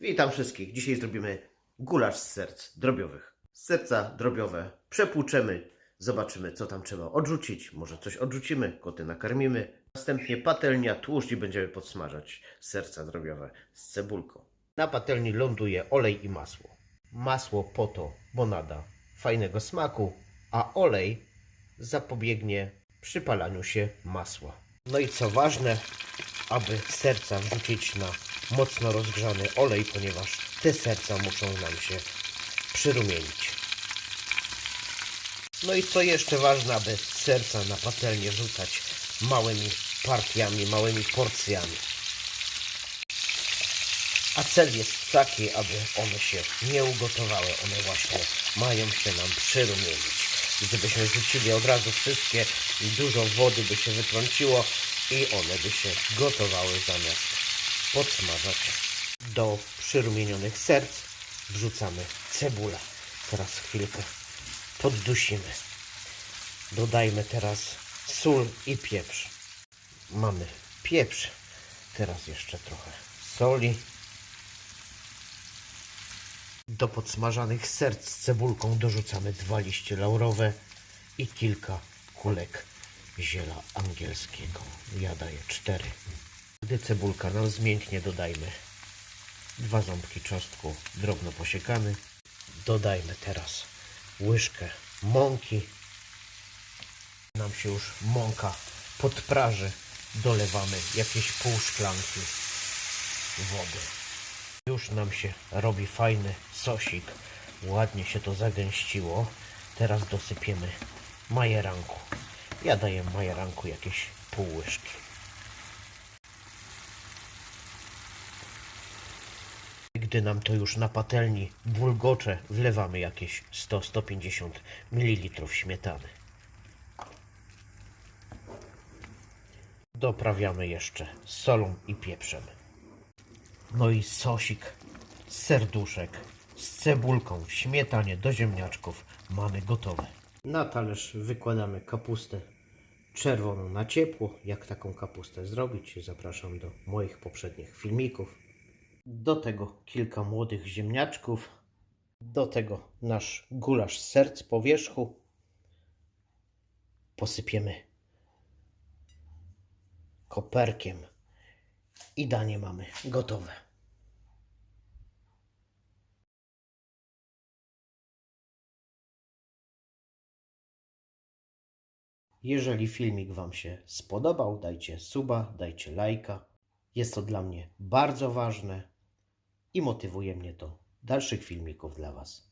Witam wszystkich. Dzisiaj zrobimy gulasz z serc drobiowych. Serca drobiowe przepłuczemy, zobaczymy co tam trzeba odrzucić. Może coś odrzucimy, koty nakarmimy. Następnie patelnia, tłuszcz i będziemy podsmażać serca drobiowe z cebulką. Na patelni ląduje olej i masło. Masło po to, bo nada fajnego smaku, a olej zapobiegnie przypalaniu się masła. No i co ważne, aby serca wrzucić na mocno rozgrzany olej, ponieważ te serca muszą nam się przyrumienić. No i co jeszcze ważne, aby serca na patelnię wrzucać małymi partiami, małymi porcjami. A cel jest taki, aby one się nie ugotowały, one właśnie mają się nam przyrumienić. Gdybyśmy rzucili od razu wszystkie, dużo wody by się wytrąciło i one by się gotowały zamiast podsmażać. Do przyrumienionych serc wrzucamy cebulę. Teraz chwilkę poddusimy. Dodajmy teraz sól i pieprz. Mamy pieprz, teraz jeszcze trochę soli. Do podsmażanych serc z cebulką dorzucamy dwa liście laurowe i kilka kulek ziela angielskiego. Ja daję cztery. Gdy cebulka nam zmięknie, dodajmy dwa ząbki czosnku drobno posiekany. Dodajmy teraz łyżkę mąki. Nam się już mąka podpraży. Dolewamy jakieś pół szklanki wody. Już nam się robi fajny sosik. Ładnie się to zagęściło. Teraz dosypiemy majeranku. Ja daję majeranku jakieś pół łyżki. Gdy nam to już na patelni bulgocze, wlewamy jakieś 100-150 ml śmietany. Doprawiamy jeszcze solą i pieprzem. No i sosik z serduszek z cebulką, śmietanie do ziemniaczków mamy gotowe. Na talerz wykładamy kapustę czerwoną na ciepło. Jak taką kapustę zrobić? Zapraszam do moich poprzednich filmików. Do tego kilka młodych ziemniaczków. Do tego nasz gulasz z serc po wierzchu. Posypiemy koperkiem i danie mamy gotowe. Jeżeli filmik Wam się spodobał, dajcie suba, dajcie lajka. Jest to dla mnie bardzo ważne i motywuje mnie do dalszych filmików dla Was.